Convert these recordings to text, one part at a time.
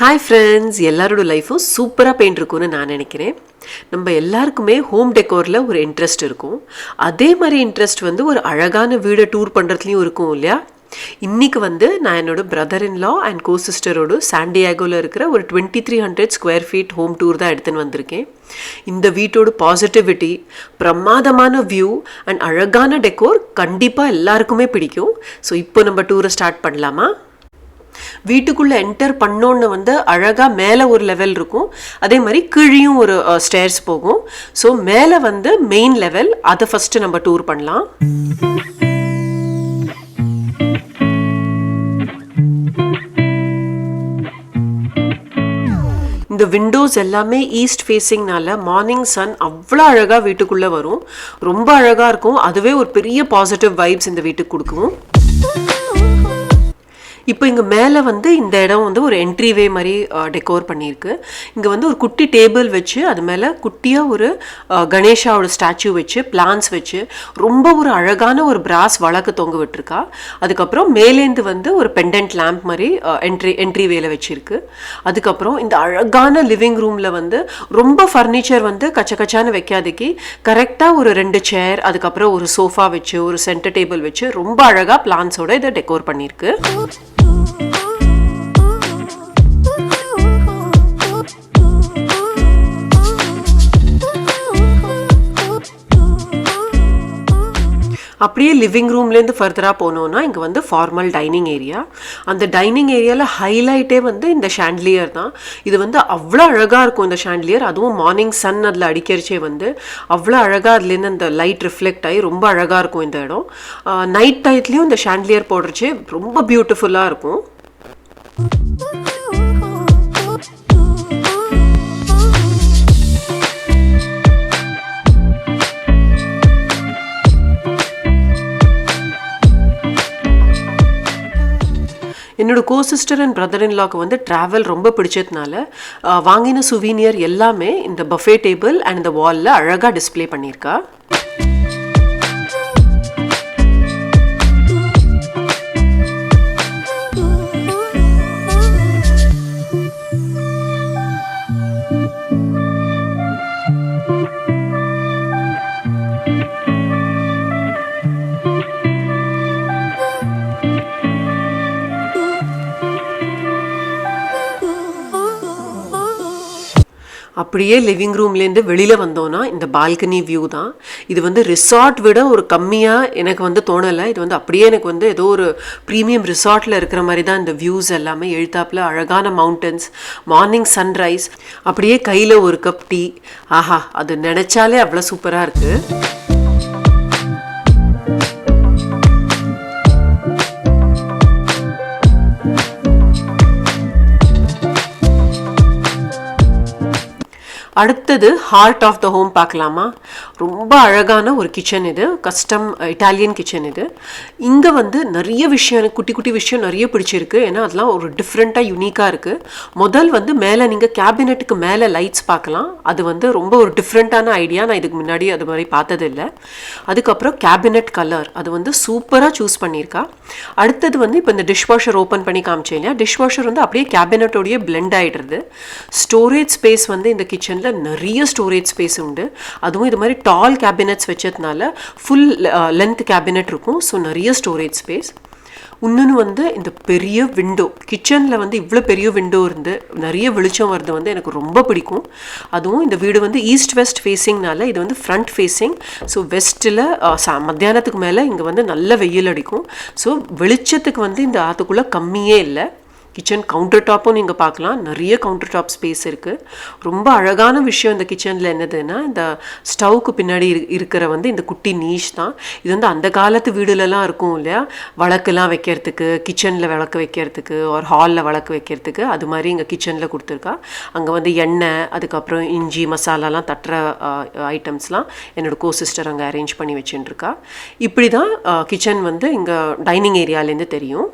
Hi friends எல்லாரோட லைஃப்பும் சூப்பராக paint இருக்கும்னு நான் நினைக்கிறேன். நம்ம எல்லாருக்குமே ஹோம் டெக்கோரில் ஒரு இன்ட்ரெஸ்ட் இருக்கும். அதே மாதிரி இன்ட்ரெஸ்ட் வந்து ஒரு அழகான வீடை டூர் பண்ணுறதுலையும் இருக்கும் இல்லையா? இன்றைக்கி வந்து நான் என்னோடய பிரதர் இன் லா அண்ட் கோ சிஸ்டரோடு சாண்டியாகோவில் இருக்கிற ஒரு twenty three hundred square feet home tour தான் எடுத்துன்னு வந்திருக்கேன். இந்த வீட்டோட பாசிட்டிவிட்டி பிரமாதமான வியூ அண்ட் அழகான டெக்கோர் கண்டிப்பாக எல்லாருக்குமே பிடிக்கும். ஸோ இப்போ நம்ம டூரை ஸ்டார்ட் பண்ணலாமா? வீட்டுக்குள்ளே என்டர் பண்ணோன்னு வந்து அழகாக மேலே ஒரு லெவல் இருக்கும். அதே மாதிரி கீழியும் ஒரு ஸ்டேர்ஸ் போகும். ஸோ மேலே வந்து மெயின் லெவல் அதை ஃபஸ்ட்டு நம்ம டூர் பண்ணலாம். இந்த விண்டோஸ் எல்லாமே ஈஸ்ட் ஃபேஸிங்னால மார்னிங் சன் அவ்வளோ அழகாக வீட்டுக்குள்ளே வரும். ரொம்ப அழகாக இருக்கும். அதுவே ஒரு பெரிய பாசிட்டிவ் வைப்ஸ் இந்த வீட்டுக்கு கொடுக்கும். இப்போ இங்கே மேலே வந்து இந்த இடம் வந்து ஒரு என்ட்ரிவே மாதிரி டெக்கோர் பண்ணியிருக்கு. இங்கே வந்து ஒரு குட்டி டேபிள் வச்சு அது மேலே குட்டியாக ஒரு கணேஷாவோட ஸ்டாச்சு வச்சு பிளான்ஸ் வச்சு ரொம்ப ஒரு அழகான ஒரு பிராஸ் வழக்கு தொங்க விட்டுருக்கா. அதுக்கப்புறம் மேலேந்து வந்து ஒரு பெண்டன்ட் லேம்ப் மாதிரி என்ட்ரி என்ட்ரிவேல வச்சிருக்கு. அதுக்கப்புறம் இந்த அழகான லிவிங் ரூமில் வந்து ரொம்ப ஃபர்னிச்சர் வந்து கச்ச கச்சான்னு வைக்காதக்கி கரெக்டாக ஒரு ரெண்டு சேர் அதுக்கப்புறம் ஒரு சோஃபா வச்சு ஒரு சென்டர் டேபிள் வச்சு ரொம்ப அழகாக பிளான்ஸோட இதை டெக்கோர் பண்ணியிருக்கு. அப்படியே லிவிங் ரூம்லேருந்து ஃபர்தராக போனோம்னா இங்கே வந்து ஃபார்மல் டைனிங் ஏரியா அந்த டைனிங் ஏரியாவில் ஹைலைட்டே வந்து இந்த ஷாண்ட்லியர் தான். இது வந்து அவ்வளோ அழகாக இருக்கும் இந்த ஷாண்ட்லியர் அதுவும் மார்னிங் சன் அதில் அடிக்கிறச்சே வந்து அவ்வளோ அழகாக அதுலேருந்து அந்த லைட் ரிஃப்ளெக்ட் ஆகி ரொம்ப அழகாக இருக்கும் இந்த இடம். நைட் டயத்துலேயும் இந்த ஷாண்ட்லியர் போடுறச்சே ரொம்ப பியூட்டிஃபுல்லாக இருக்கும். என்னோட கோ சிஸ்டர் அண்ட் பிரதர் இன்லாக்கு வந்து ட்ராவல் ரொம்ப பிடிச்சதுனால வாங்கின சுவீனியர் எல்லாமே இந்த பஃபே டேபிள் அண்ட் இந்த வாலில் அழகாக டிஸ்ப்ளே பண்ணியிருக்கா. அப்படியே லிவிங் ரூம்லேருந்து வெளியில் வந்தோன்னா இந்த பால்கனி வியூ தான். இது வந்து ரிசார்ட் விட ஒரு கம்மியாக எனக்கு வந்து தோணலை. இது வந்து அப்படியே எனக்கு வந்து ஏதோ ஒரு ப்ரீமியம் ரிசார்ட்டில் இருக்கிற மாதிரி தான் இந்த வியூஸ் எல்லாமே எழுத்தாப்பில் அழகான மவுண்டன்ஸ் மார்னிங் சன்ரைஸ் அப்படியே கையில் ஒரு கப் டீ ஆஹா அது நினச்சாலே அவ்வளோ சூப்பராக இருக்குது அடுத்தது ஹார்ட் ஆஃப் த ஹோம் பார்க்கலாமா? ரொம்ப அழகான ஒரு கிச்சன் இது. கஸ்டம் இட்டாலியன் கிச்சன் இது. இங்கே வந்து நிறைய விஷயம் எனக்கு குட்டி குட்டி விஷயம் நிறைய பிடிச்சிருக்கு. ஏன்னா அதெல்லாம் ஒரு டிஃப்ரெண்ட்டாக யூனிக்காக இருக்குது முதல் வந்து மேலே நீங்கள் கேபினெட்டுக்கு மேலே லைட்ஸ் பார்க்கலாம். அது வந்து ரொம்ப ஒரு டிஃப்ரெண்ட்டான ஐடியா நான் இதுக்கு முன்னாடி அது மாதிரி பார்த்ததில்ல. அதுக்கப்புறம் கேபினெட் கலர் அது வந்து சூப்பராக சூஸ் பண்ணியிருக்கா. அடுத்தது வந்து இப்போ இந்த டிஷ் வாஷர் ஓப்பன் பண்ணி காமிச்சேன் இல்லையா? டிஷ் வாஷர் வந்து அப்படியே கேபினட்டோடைய பிளெண்ட் ஆகிடுறது ஸ்டோரேஜ் ஸ்பேஸ் வந்து இந்த கிச்சனில் நிறைய ஸ்டோரேஜ் ஸ்பேஸ் உண்டு. அதுவும் இது மாதிரி டால் கேபினெட்ஸ் வச்சதுனால ஃபுல் லென்த் கேபினட் இருக்கும். ஸோ நிறைய ஸ்டோரேஜ் ஸ்பேஸ் இன்னொன்று வந்து இந்த பெரிய விண்டோ கிச்சனில் வந்து இவ்வளோ பெரிய விண்டோ இருந்து நிறைய வெளிச்சம் வர்றது வந்து எனக்கு ரொம்ப பிடிக்கும். அதுவும் இந்த வீடு வந்து ஈஸ்ட் வெஸ்ட் ஃபேஸிங்னால இது வந்து ஃப்ரண்ட் ஃபேஸிங் ஸோ வெஸ்ட்டில் மத்தியானத்துக்கு மேலே இங்கே வந்து நல்ல வெயில் அடிக்கும். ஸோ வெளிச்சத்துக்கு வந்து இந்த ஆற்றுக்குள்ளே கம்மியே இல்லை. கிச்சன் கவுண்டர் டாப்பும் நீங்கள் பார்க்கலாம். நிறைய கவுண்டர் டாப் ஸ்பேஸ் இருக்குது ரொம்ப அழகான விஷயம் இந்த கிச்சனில் என்னதுன்னா இந்த ஸ்டவ்க்கு பின்னாடி இரு- இருக்கிற வந்து இந்த குட்டி நீஷ் தான். இது வந்து அந்த காலத்து வீடுலலாம் இருக்கும் இல்லையா? விளக்குலாம் வைக்கிறதுக்கு கிச்சனில் விளக்கு வைக்கிறதுக்கு ஒரு ஹாலில் விளக்கு வைக்கிறதுக்கு அது மாதிரி இங்கே கிச்சனில் கொடுத்துருக்கா. அங்கே வந்து எண்ணெய் அதுக்கப்புறம் இஞ்சி மசாலாலாம் தட்டுற ஐட்டம்ஸ்லாம் என்னோட கோ சிஸ்டர் அங்கே அரேஞ்ச் பண்ணி வச்சுட்டுருக்கா இப்படி தான் கிச்சன் வந்து இங்கே டைனிங் ஏரியாலேருந்து தெரியும்.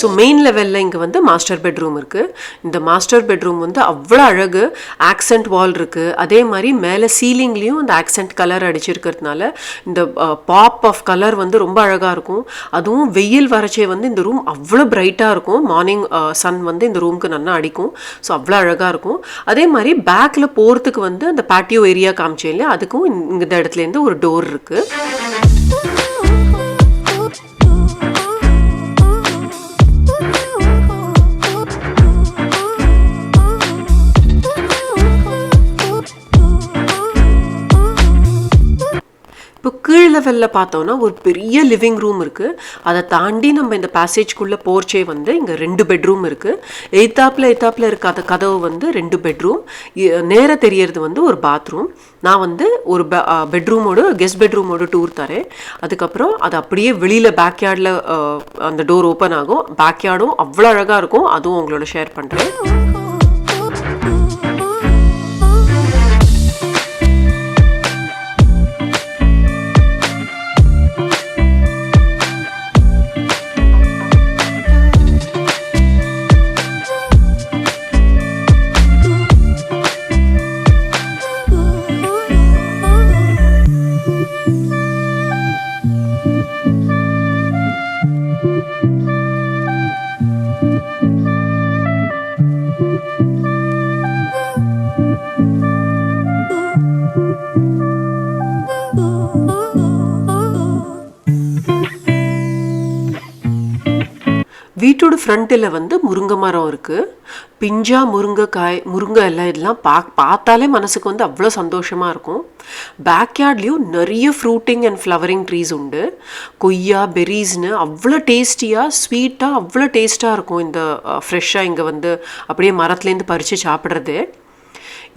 ஸோ மெயின் லெவலில் இங்கே வந்து மாஸ்டர் பெட்ரூம் இருக்குது இந்த மாஸ்டர் பெட்ரூம் வந்து அவ்வளோ அழகு. ஆக்சென்ட் வால் இருக்குது அதே மாதிரி மேலே சீலிங்லேயும் அந்த ஆக்சென்ட் கலர் அடிச்சிருக்கிறதுனால இந்த பாப் ஆஃப் கலர் வந்து ரொம்ப அழகாக இருக்கும். அதுவும் வெயில் வரச்சே வந்து இந்த ரூம் அவ்வளோ பிரைட்டாக இருக்கும். மார்னிங் சன் வந்து இந்த ரூமுக்கு நல்லா அடிக்கும். ஸோ அவ்வளோ அழகாக இருக்கும். அதே மாதிரி பேக்கில் போகிறதுக்கு வந்து அந்த பேட்டியோ ஏரியா காமிச்சேன் இல்லையா? அதுக்கும் இந்த இடத்துலேருந்து ஒரு டோர் இருக்குது கீழ் லெவலில் பார்த்தோன்னா ஒரு பெரிய லிவிங் ரூம் இருக்குது அதை தாண்டி நம்ம இந்த பேசேஜ்குள்ளே போர்ச்சே வந்து இங்கே ரெண்டு பெட்ரூம் இருக்குது எய்த்தாப்பில் எய்த்தாப்பில் இருக்காத கதவு வந்து ரெண்டு பெட்ரூம் நேர தெரியறது வந்து ஒரு பாத்ரூம் நான் வந்து ஒரு பெட்ரூமோட கெஸ்ட் பெட்ரூமோட டூர் தரேன். அதுக்கப்புறம் அது அப்படியே வெளியில் பேக்யார்டில் அந்த டோர் ஓப்பன் ஆகும். பேக்யார்டும் அவ்வளோ அழகாக இருக்கும். அதுவும் உங்களோட ஷேர் பண்ணுறேன் Thank you. ஃப்ரண்ட்டில் வந்து முருங்கை மரம் இருக்குது பிஞ்சா முருங்கைக்காய் முருங்கை எல்லாம் இதெல்லாம் பா பார்த்தாலே மனசுக்கு வந்து அவ்வளோ சந்தோஷமாக இருக்கும். பேக்யார்ட்லேயும் நிறைய ஃப்ரூட்டிங் அண்ட் ஃப்ளவரிங் ட்ரீஸ் உண்டு. கொய்யா பெரீஸ்னு அவ்வளோ டேஸ்டியாக ஸ்வீட்டாக அவ்வளோ டேஸ்ட்டாக இருக்கும் இந்த ஃப்ரெஷ்ஷாக இங்கே வந்து அப்படியே மரத்துலேருந்து பறித்து சாப்பிட்றது.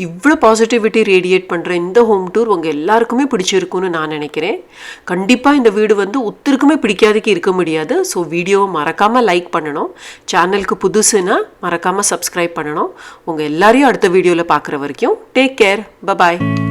இவ்வளோ பாசிட்டிவிட்டி ரேடியேட் பண்ணுற இந்த ஹோம் டூர் உங்கள் எல்லாருக்குமே பிடிச்சிருக்குன்னு நான் நினைக்கிறேன். கண்டிப்பாக இந்த வீடு வந்து ஒத்தருக்குமே பிடிக்காதக்கு இருக்க முடியாது. ஸோ வீடியோவை மறக்காமல் லைக் பண்ணணும். சேனலுக்கு புதுசுன்னா மறக்காமல் சப்ஸ்கிரைப் பண்ணணும். உங்கள் எல்லாரையும் அடுத்த வீடியோவில் பார்க்குற வரைக்கும் டேக் கேர் பபாய்